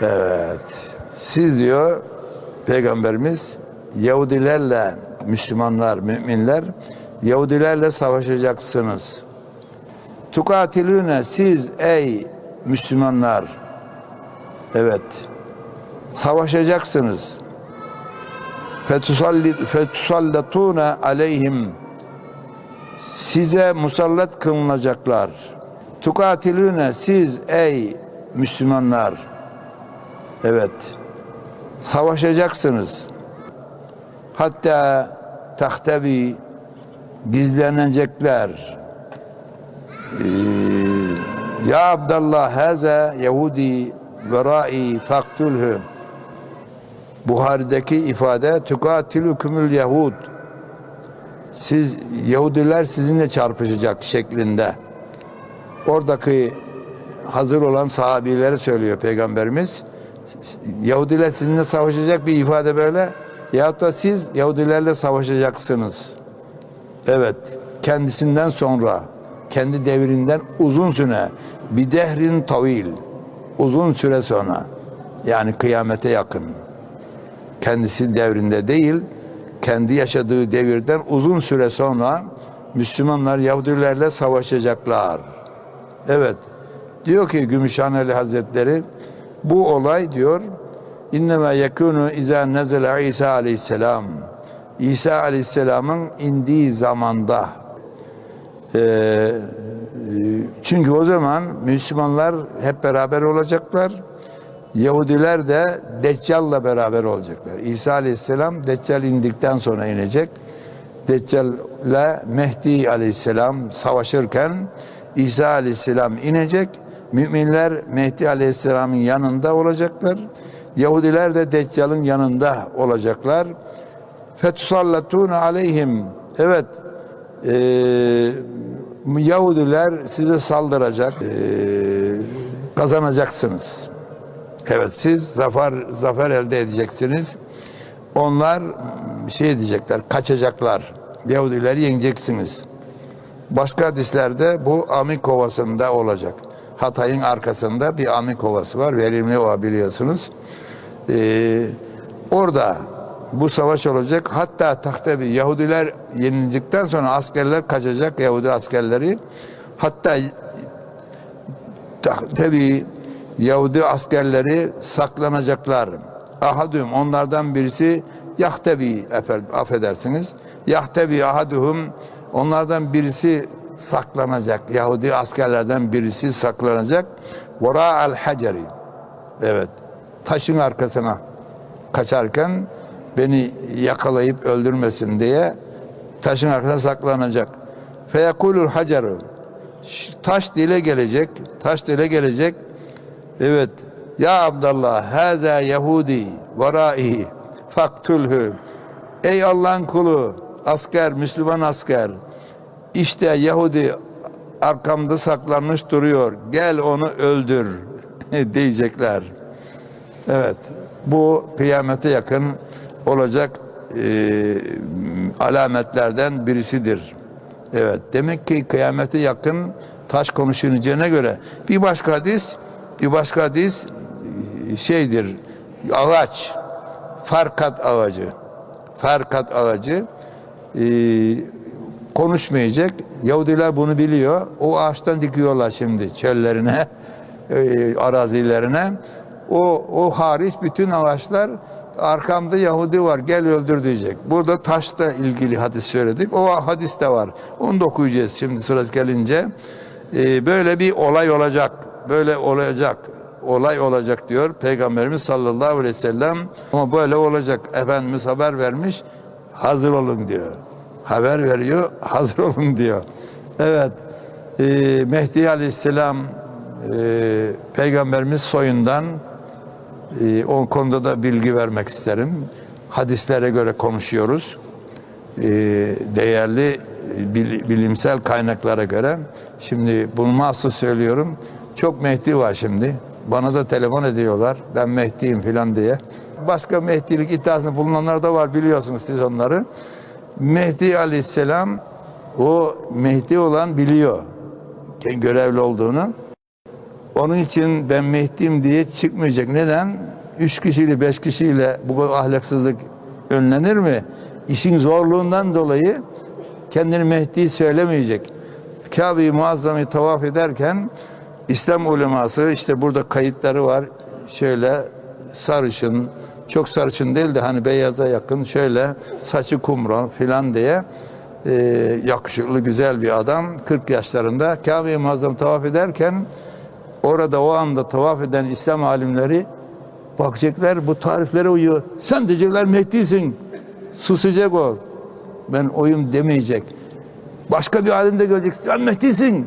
Evet. Siz diyor Peygamberimiz Yahudilerle Müslümanlar, müminler Yahudilerle savaşacaksınız. Tukatilüne siz ey Müslümanlar evet savaşacaksınız. Fetusallatune aleyhim size musallat kılınacaklar. Tukatilüne siz ey Müslümanlar evet savaşacaksınız. Hatta tahtevi gizlenecekler. Ee, ya Abdallah haza Yahudi verai faktulhu Buhari'deki ifade tukatilükümül Yahud siz Yahudiler sizinle çarpışacak şeklinde. Oradaki hazır olan sahabileri söylüyor Peygamberimiz. Yahudiler sizinle savaşacak bir ifade böyle. Yahut da siz Yahudilerle savaşacaksınız. Evet, kendisinden sonra, kendi devrinden uzun süre, bir dehrin tavil, uzun süre sonra, yani kıyamete yakın. Kendisi devrinde değil, kendi yaşadığı devirden uzun süre sonra Müslümanlar Yahudilerle savaşacaklar. Evet, diyor ki Gümüşhaneli Hazretleri, bu olay diyor, İnnemâ yekûnü izâ nezele İsa aleyhisselam. İsa aleyhisselamın indiği zamanda. Ee, çünkü o zaman Müslümanlar hep beraber olacaklar. Yahudiler de Deccal'la beraber olacaklar. İsa aleyhisselam Deccal indikten sonra inecek. Deccal'le Mehdi aleyhisselam savaşırken İsa aleyhisselam inecek. Müminler Mehdi aleyhisselamın yanında olacaklar. Yahudiler de Deccal'ın yanında olacaklar. Fetusallatun aleyhim. Evet. eee, Yahudiler size saldıracak. Eee, kazanacaksınız. Evet siz zafer zafer elde edeceksiniz. Onlar şey diyecekler, kaçacaklar. Yahudileri yeneceksiniz. Başka hadislerde bu Amik Kovası'nda olacak. Hatay'ın arkasında bir Amik Kovası var. Verimli Ova biliyorsunuz. Ee, orada bu savaş olacak. Hatta tahtabi Yahudiler yenildikten sonra askerler kaçacak Yahudi askerleri. Hatta tabi Yahudi askerleri saklanacaklar. Ahadüm onlardan birisi Yahtebi efendim, affedersiniz. Yahtebi ahaduhum onlardan birisi saklanacak. Yahudi askerlerden birisi saklanacak. Vara al haceri. Evet. Taşın arkasına kaçarken beni yakalayıp öldürmesin diye taşın arkasına saklanacak. Feyekulul haceru. Taş dile gelecek. Taş dile gelecek. Evet. Ya Abdallah haza Yahudi varai faktulhu. Ey Allah'ın kulu asker Müslüman asker işte Yahudi arkamda saklanmış duruyor. Gel onu öldür diyecekler. Evet. Bu kıyamete yakın olacak e, alametlerden birisidir. Evet. Demek ki kıyamete yakın taş konuşulacağına göre bir başka hadis bir başka hadis e, şeydir ağaç farkat ağacı farkat ağacı e, konuşmayacak. Yahudiler bunu biliyor. O ağaçtan dikiyorlar şimdi çöllerine, e, arazilerine. O, o hariç bütün ağaçlar arkamda Yahudi var gel öldür diyecek. Burada taşla ilgili hadis söyledik. O hadis de var. Onu da okuyacağız şimdi sırası gelince. E, böyle bir olay olacak. Böyle olacak. Olay olacak diyor Peygamberimiz sallallahu aleyhi ve sellem. Ama böyle olacak. Efendimiz haber vermiş. Hazır olun diyor haber veriyor, hazır olun diyor. Evet, e, Mehdi Aleyhisselam e, Peygamberimiz soyundan e, o konuda da bilgi vermek isterim. Hadislere göre konuşuyoruz. E, değerli bil- bilimsel kaynaklara göre. Şimdi bunu mahsus söylüyorum. Çok Mehdi var şimdi. Bana da telefon ediyorlar. Ben Mehdi'yim filan diye. Başka Mehdilik iddiasında bulunanlar da var biliyorsunuz siz onları. Mehdi Aleyhisselam o Mehdi olan biliyor görevli olduğunu. Onun için ben Mehdi'yim diye çıkmayacak. Neden? Üç kişiyle, beş kişiyle bu ahlaksızlık önlenir mi? İşin zorluğundan dolayı kendini Mehdi söylemeyecek. Kabe-i Muazzam'ı tavaf ederken İslam uleması işte burada kayıtları var. Şöyle sarışın, çok sarışın değil de hani beyaza yakın şöyle saçı kumra filan diye e, yakışıklı güzel bir adam 40 yaşlarında Kabe-i Muazzam tavaf ederken orada o anda tavaf eden İslam alimleri bakacaklar bu tariflere uyuyor. Sen diyecekler Mehdi'sin. Susacak o. Ben oyum demeyecek. Başka bir alim de görecek. Sen Mehdi'sin.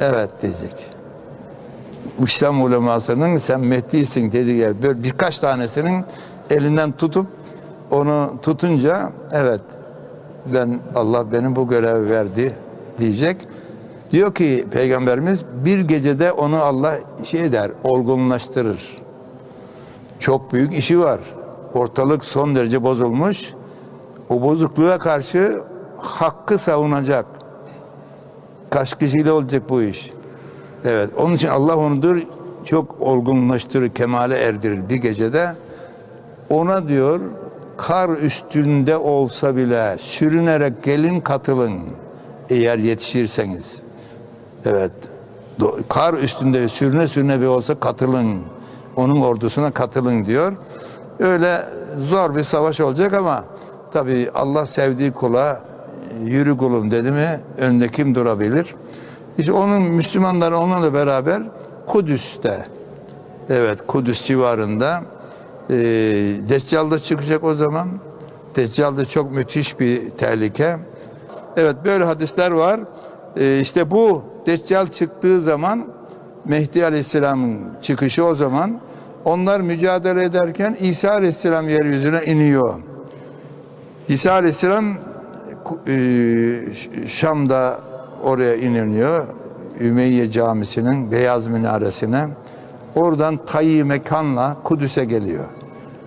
Evet diyecek. İslam ulemasının sen Mehdi'sin dediği. Böyle birkaç tanesinin elinden tutup onu tutunca evet ben Allah benim bu görevi verdi diyecek. Diyor ki peygamberimiz bir gecede onu Allah şey der olgunlaştırır. Çok büyük işi var. Ortalık son derece bozulmuş. O bozukluğa karşı hakkı savunacak. Kaç kişiyle olacak bu iş? Evet. Onun için Allah onudur çok olgunlaştırır, kemale erdirir bir gecede. Ona diyor kar üstünde olsa bile sürünerek gelin katılın eğer yetişirseniz. Evet. Kar üstünde sürüne sürüne bir olsa katılın. Onun ordusuna katılın diyor. Öyle zor bir savaş olacak ama tabii Allah sevdiği kula yürü kulum dedi mi önünde kim durabilir? İşte onun Müslümanlar onunla beraber Kudüs'te evet Kudüs civarında e, Deccal da çıkacak o zaman. Deccal da çok müthiş bir tehlike. Evet böyle hadisler var. E, işte bu Deccal çıktığı zaman Mehdi Aleyhisselam'ın çıkışı o zaman onlar mücadele ederken İsa Aleyhisselam yeryüzüne iniyor. İsa Aleyhisselam e, Şam'da oraya iniliyor. Ümeyye Camisi'nin beyaz minaresine. Oradan tayyi mekanla Kudüs'e geliyor.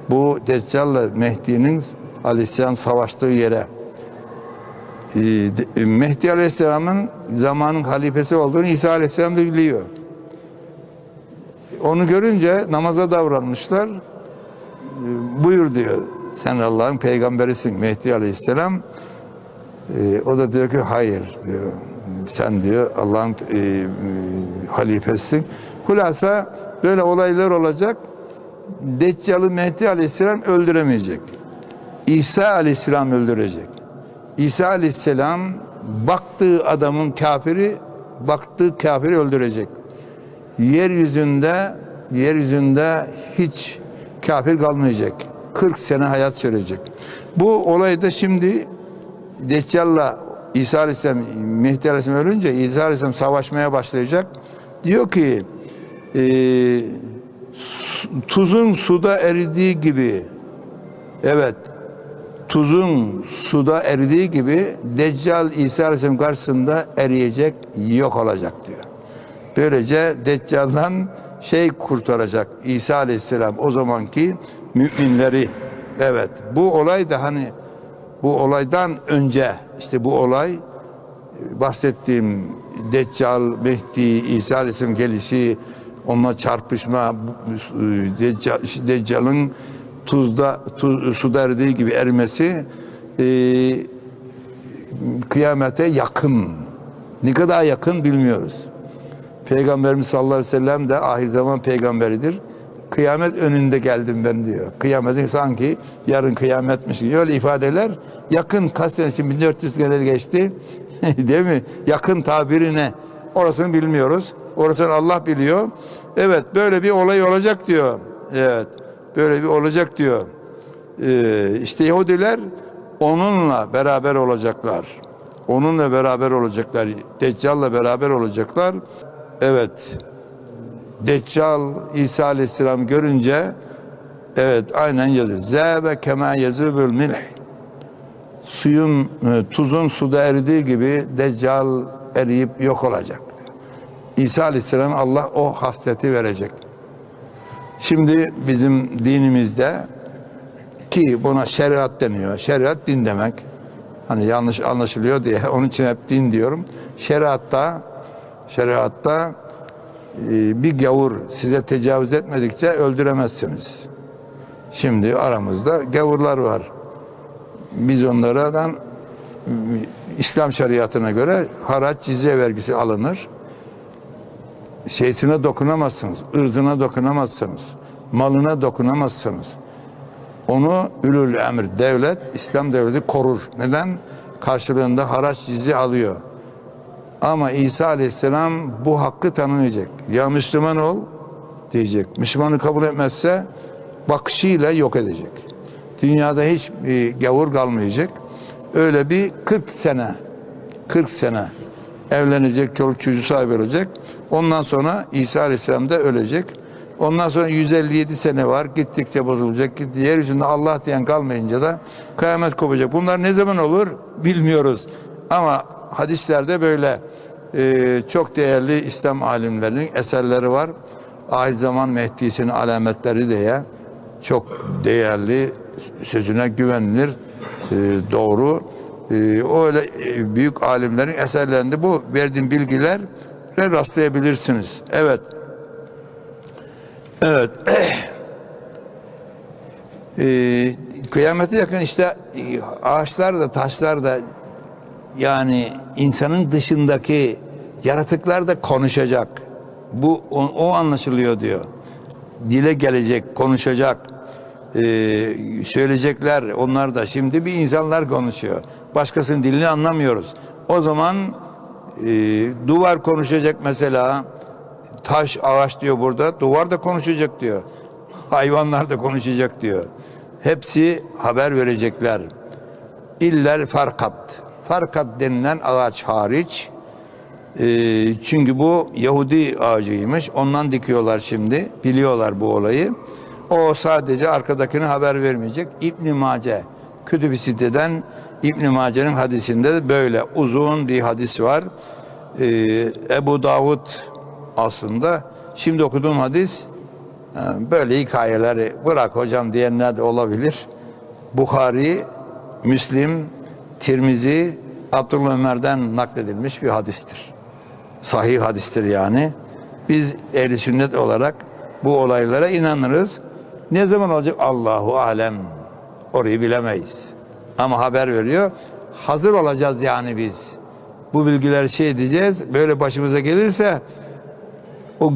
Bu Deccal'la Mehdi'nin Aleyhisselam savaştığı yere. E, de- Mehdi Aleyhisselam'ın zamanın halifesi olduğunu İsa Aleyhisselam da biliyor. Onu görünce namaza davranmışlar. E, Buyur diyor. Sen Allah'ın peygamberisin Mehdi Aleyhisselam. E, o da diyor ki hayır diyor. Sen diyor Allah'ın e, e, halifesisin. Hulasa böyle olaylar olacak. Deccal'ı Mehdi Aleyhisselam öldüremeyecek. İsa Aleyhisselam öldürecek. İsa Aleyhisselam baktığı adamın kafiri baktığı kafiri öldürecek. Yeryüzünde yeryüzünde hiç kafir kalmayacak. 40 sene hayat sürecek. Bu olayda şimdi Deccal'la İsa Aleyhisselam, Mehdi Aleyhisselam ölünce İsa Aleyhisselam savaşmaya başlayacak. Diyor ki e, tuzun suda eridiği gibi evet tuzun suda eridiği gibi Deccal İsa Aleyhisselam karşısında eriyecek, yok olacak diyor. Böylece Deccal'dan şey kurtaracak İsa Aleyhisselam o zamanki müminleri. Evet bu olay da hani bu olaydan önce işte bu olay bahsettiğim Deccal, Mehdi, İsa Aleyhisselam gelişi, onunla çarpışma, e, Deccal- Deccal'ın tuzda, tuz, suda eridiği gibi erimesi e, kıyamete yakın. Ne kadar yakın bilmiyoruz. Peygamberimiz sallallahu aleyhi ve sellem de ahir zaman peygamberidir. Kıyamet önünde geldim ben diyor. Kıyametin sanki yarın kıyametmiş gibi. Öyle ifadeler yakın kaç sene şimdi 1400 sene geçti. Değil mi? Yakın tabiri ne? Orasını bilmiyoruz. Orasını Allah biliyor. Evet böyle bir olay olacak diyor. Evet böyle bir olacak diyor. Ee, işte Yahudiler onunla beraber olacaklar. Onunla beraber olacaklar. Deccal'la beraber olacaklar. Evet. Deccal İsa Aleyhisselam görünce evet aynen yazıyor. Zâbe kemâ yazıbül milh. Suyun, e, tuzun suda eridiği gibi Deccal eriyip yok olacak. İsa Aleyhisselam Allah o hasreti verecek. Şimdi bizim dinimizde ki buna şeriat deniyor. Şeriat din demek. Hani yanlış anlaşılıyor diye onun için hep din diyorum. Şeriatta şeriatta bir gavur size tecavüz etmedikçe öldüremezsiniz. Şimdi aramızda gavurlar var. Biz onlardan İslam şeriatına göre haraç cizye vergisi alınır. Şeysine dokunamazsınız, ırzına dokunamazsınız, malına dokunamazsınız. Onu ülül emir devlet, İslam devleti korur. Neden? Karşılığında haraç cizye alıyor. Ama İsa Aleyhisselam bu hakkı tanımayacak. Ya Müslüman ol diyecek. Müslümanı kabul etmezse bakışıyla yok edecek. Dünyada hiç bir gavur kalmayacak. Öyle bir 40 sene 40 sene evlenecek, çoluk çocuğu sahibi olacak. Ondan sonra İsa Aleyhisselam da ölecek. Ondan sonra 157 sene var. Gittikçe bozulacak. Gitti. Yeryüzünde Allah diyen kalmayınca da kıyamet kopacak. Bunlar ne zaman olur bilmiyoruz. Ama hadislerde böyle e, çok değerli İslam alimlerinin eserleri var. Ahir zaman Mehdi'sinin alametleri diye çok değerli, sözüne güvenilir, e, doğru. E, öyle e, büyük alimlerin eserlerinde bu verdiğim bilgiler rastlayabilirsiniz. Evet. Evet. Ee, kıyamete yakın işte e, ağaçlar da taşlar da yani insanın dışındaki yaratıklar da konuşacak. Bu o, o anlaşılıyor diyor. Dile gelecek, konuşacak. Ee, söyleyecekler onlar da. Şimdi bir insanlar konuşuyor. Başkasının dilini anlamıyoruz. O zaman e, duvar konuşacak mesela. Taş, ağaç diyor burada. Duvar da konuşacak diyor. Hayvanlar da konuşacak diyor. Hepsi haber verecekler. İller farkat. Farkat denilen ağaç hariç. E, çünkü bu Yahudi ağacıymış. Ondan dikiyorlar şimdi. Biliyorlar bu olayı. O sadece arkadakine haber vermeyecek. İbn Mace kötü bir siteden İbn Mace'nin hadisinde de böyle uzun bir hadis var. Ee, Ebu Davud aslında şimdi okuduğum hadis e, böyle hikayeleri bırak hocam diyenler de olabilir. Bukhari, Müslim, Tirmizi, Abdullah Ömer'den nakledilmiş bir hadistir. Sahih hadistir yani. Biz ehli sünnet olarak bu olaylara inanırız. Ne zaman olacak? Allahu alem. Orayı bilemeyiz. Ama haber veriyor. Hazır olacağız yani biz. Bu bilgileri şey edeceğiz. Böyle başımıza gelirse o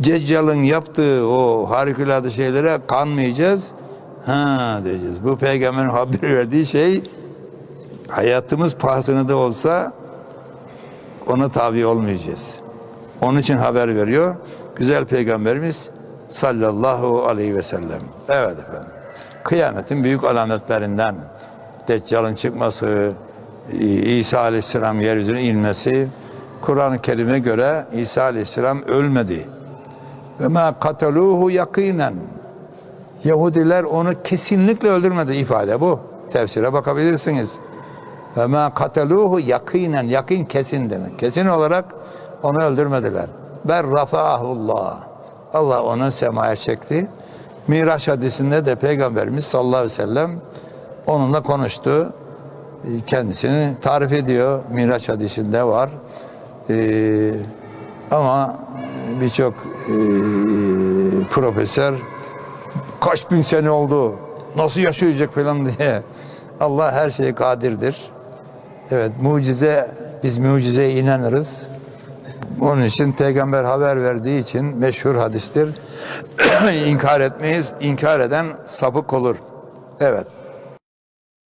Ceccal'ın yaptığı o harikulade şeylere kanmayacağız. Ha diyeceğiz. Bu peygamberin haber verdiği şey hayatımız pahasına da olsa ona tabi olmayacağız. Onun için haber veriyor. Güzel peygamberimiz sallallahu aleyhi ve sellem. Evet efendim. Kıyametin büyük alametlerinden Deccal'ın çıkması, İsa aleyhisselam yeryüzüne inmesi, Kur'an-ı Kerim'e göre İsa aleyhisselam ölmedi. Ve ma kataluhu yakinen. Yahudiler onu kesinlikle öldürmedi ifade bu. Tefsire bakabilirsiniz. Ve ma kataluhu yakinen. Yakin kesin demek. Kesin olarak onu öldürmediler. Ben rafa'ahullah. Allah onu semaya çekti. Miraç hadisinde de Peygamberimiz sallallahu aleyhi ve sellem onunla konuştu. Kendisini tarif ediyor. Miraç hadisinde var. Ee, ama birçok e, profesör kaç bin sene oldu nasıl yaşayacak falan diye Allah her şeye kadirdir. Evet mucize biz mucizeye inanırız. Onun için peygamber haber verdiği için meşhur hadistir. İnkar etmeyiz. İnkar eden sapık olur. Evet.